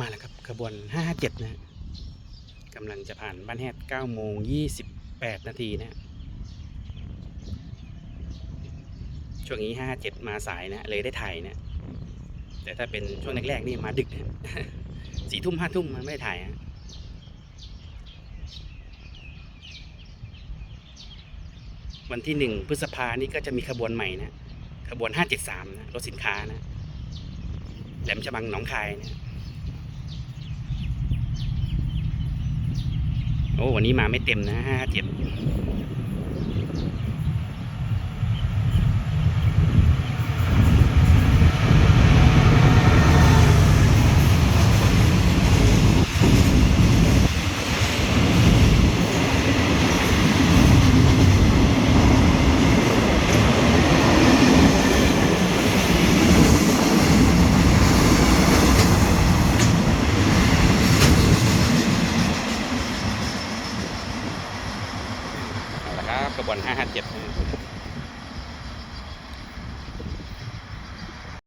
มาแล้วครับขบวน 557 นะกำลังจะผ่านบ้านแฮด9โมง 28 นาทีนะช่วงนี้ 557 มาสายนะ เลยได้ถ่ายนะ แต่ถ้าเป็นช่วงแรกๆนี่มาดึกนะสี่ทุ่มห้าทุ่มมันไม่ได้ถ่ายฮะวันที่หนึ่งพฤษภานี่ก็จะมีขบวนใหม่นะ ขบวน 573 นะ รถสินค้านะ แหลมฉบังหนองคายนะ โอ้วันนี้มาไม่เต็มนะห้าเจ็ดาละครับขบวน557